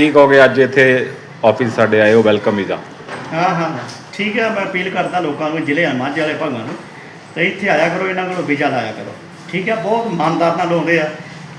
ਕੀ ਕਹੋਗੇ ਅੱਜ ਇੱਥੇ ਆਫਿਸ ਸਾਡੇ ਆਏ ਹੋ ਵੈਲਕਮ ਵੀਜ਼ਾ ਹਾਂ ਹਾਂ। ਠੀਕ ਹੈ, ਮੈਂ ਅਪੀਲ ਕਰਦਾ ਲੋਕਾਂ ਨੂੰ, ਜ਼ਿਲ੍ਹੇ ਮਾਝੇ ਵਾਲੇ ਭਾਗਾਂ ਨੂੰ, ਤੇ ਇੱਥੇ ਆਇਆ ਕਰੋ, ਇਹਨਾਂ ਕੋਲੋਂ ਵੀਜ਼ਾ ਲਾਇਆ ਕਰੋ। ਠੀਕ ਹੈ, ਬਹੁਤ ਇਮਾਨਦਾਰ ਨਾਲ ਲਾਉਂਦੇ ਆ।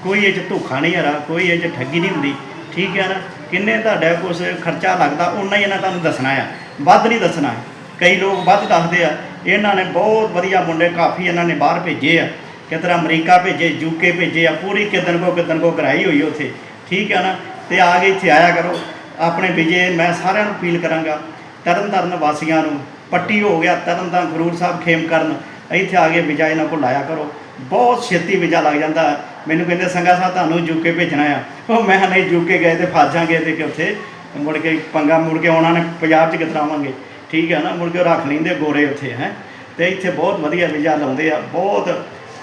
ਕੋਈ ਇਹ 'ਚ ਧੋਖਾ ਨਹੀਂ ਹੈਗਾ, ਕੋਈ ਇਹ 'ਚ ਠੱਗੀ ਨਹੀਂ ਹੁੰਦੀ। ਠੀਕ ਹੈ ਨਾ, ਕਿੰਨੇ ਤੁਹਾਡਾ ਕੁਛ ਖਰਚਾ ਲੱਗਦਾ ਉਨਾ ਹੀ ਇਹਨਾਂ ਤੁਹਾਨੂੰ ਦੱਸਣਾ ਆ। ਵੱਧ ਨਹੀਂ ਦੱਸਣਾ। ਕਈ ਲੋਕ ਵੱਧ ਦੱਸਦੇ ਆ। ਇਹਨਾਂ ਨੇ ਬਹੁਤ ਵਧੀਆ ਮੁੰਡੇ, ਕਾਫੀ ਇਹਨਾਂ ਨੇ ਬਾਹਰ ਭੇਜੇ ਆ। ਕਿਤਰਾ ਅਮਰੀਕਾ ਭੇਜੇ ਯੂਕੇ ਭੇਜੇ ਆ, ਪੂਰੀ ਕਿਦਨ ਕੋ ਕਿਦਨ ਕੋ ਕਰਾਈ ਹੋਈ ਉੱਥੇ। ਠੀਕ ਹੈ ਨਾ ਤੇ ਆ ਕੇ ਇੱਥੇ ਆਇਆ ਕਰੋ। ਆਪਣੇ ਵਿਜੇ, ਮੈਂ ਸਾਰਿਆਂ ਨੂੰ ਅਪੀਲ ਕਰਾਂਗਾ, ਤਰਨਤਾਰਨ ਵਾਸੀਆਂ ਨੂੰ, ਪੱਟੀ ਹੋ ਗਿਆ, ਤਰਨਤਾਰਨ ਖਰੂਰ ਸਾਹਿਬ ਖੇਮ ਕਰਨ, ਇੱਥੇ ਆ ਕੇ ਵੀਜ਼ਾ ਇਹਨਾਂ ਕੋਲ ਲਾਇਆ ਕਰੋ। ਬਹੁਤ ਛੇਤੀ ਵਿਜਾ ਲੱਗ ਜਾਂਦਾ। ਮੈਨੂੰ ਕਹਿੰਦੇ ਸੰਗਾ ਸਾਹਿਬ, ਤੁਹਾਨੂੰ ਜੂਕੇ ਭੇਜਣਾ ਆ। ਉਹ ਮੈਂ ਨਹੀਂ ਜੂਕੇ ਗਏ ਤੇ ਫਸ ਜਾਾਂਗੇ ਤੇ ਕਿ ਉੱਥੇ ਮੁੜ ਕੇ ਪੰਗਾ ਮੁੜ ਕੇ ਆਉਣਾ ਨੇ ਪੰਜਾਬ 'ਚ ਕਿਤਰਾਵਾਂਗੇ? ਠੀਕ ਹੈ ਨਾ, ਮੁੜ ਕੇ ਉਹ ਰੱਖ ਲੈਂਦੇ ਗੋਰੇ ਉੱਥੇ, ਹੈ। ਤੇ ਇੱਥੇ ਬਹੁਤ ਵਧੀਆ ਵਿਜਾ ਲਾਉਂਦੇ ਆ। ਬਹੁਤ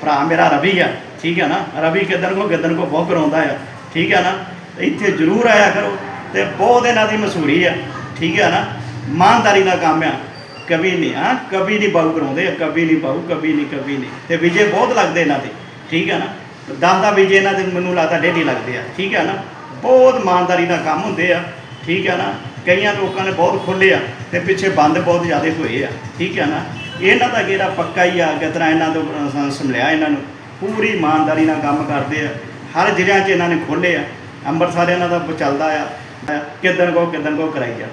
ਭਰਾ ਮੇਰਾ ਰਵੀ ਆ, ਠੀਕ ਹੈ ਨਾ? ਰਵੀ ਕਿਦਨ ਕੋ ਕਿਦਨ ਕੋ ਬਹੁਤ ਕਰਾਉਂਦਾ ਆ। ਠੀਕ ਹੈ ਨਾ? ਇੱਥੇ ਜ਼ਰੂਰ ਆਇਆ ਕਰੋ ਤੇ ਬਹੁਤ ਇਹਨਾਂ ਦੀ ਮਸ਼ਹੂਰੀ ਆ ਠੀਕ ਹੈ ਨਾ? ਇਮਾਨਦਾਰੀ ਦਾ ਕੰਮ ਆ ਕਵੀ ਨਹੀਂ ਹਾਂ? ਕਵੀ ਨਹੀਂ ਬਾਹੂ ਕਰਾਉਂਦੇ ਆ ਕਵੀ ਨਹੀਂ ਬਾਹੂ ਕਵੀ ਨਹੀਂ ਕਵੀ ਨਹੀਂ। ਤੇ ਵਿਜੇ ਬਹੁਤ ਲੱਗਦੇ ਇਹਨਾਂ ਦੇ ਠੀਕ ਹੈ ਨਾ? ਦਸ ਵਿਜੇ ਇਹਨਾਂ ਦੇ ਮੈਨੂੰ ਲੱਗਦਾ ਡੇਢੀ ਲੱਗਦੇ ਆ ਠੀਕ ਹੈ ਨਾ? ਬਹੁਤ ਇਮਾਨਦਾਰੀ ਦਾ ਕੰਮ ਹੁੰਦੇ ਆ ਠੀਕ ਹੈ ਨਾ? ਕਈਆਂ ਲੋਕਾਂ ਨੇ ਬਹੁਤ ਖੋਲ੍ਹੇ ਆ ਤੇ ਪਿੱਛੇ ਬੰਦ ਬਹੁਤ ਜ਼ਿਆਦਾ ਹੋਏ ਆ ਠੀਕ ਹੈ ਨਾ? ਇਹਨਾਂ ਦਾ ਗੇੜਾ ਪੱਕਾ ਹੀ ਆ ਕਿਸ ਤਰ੍ਹਾਂ ਇਹਨਾਂ ਤੋਂ ਅਹ, ਸੰਭਲਿਆ ਇਹਨਾਂ ਨੂੰ? ਪੂਰੀ ਇਮਾਨਦਾਰੀ ਨਾਲ ਕੰਮ ਕਰਦੇ ਆ ਹਰ ਜ਼ਿਲ੍ਹਿਆਂ 'ਚ ਇਹਨਾਂ ਨੇ ਖੋਲ੍ਹੇ ਆ। ਅੰਮ੍ਰਿਤਸਰ ਇਹਨਾਂ ਦਾ ਚੱਲਦਾ ਆ ਕਿਦਨ ਕੋ ਕਿਦਨ ਕੋ ਕਰਾਈ ਜਾ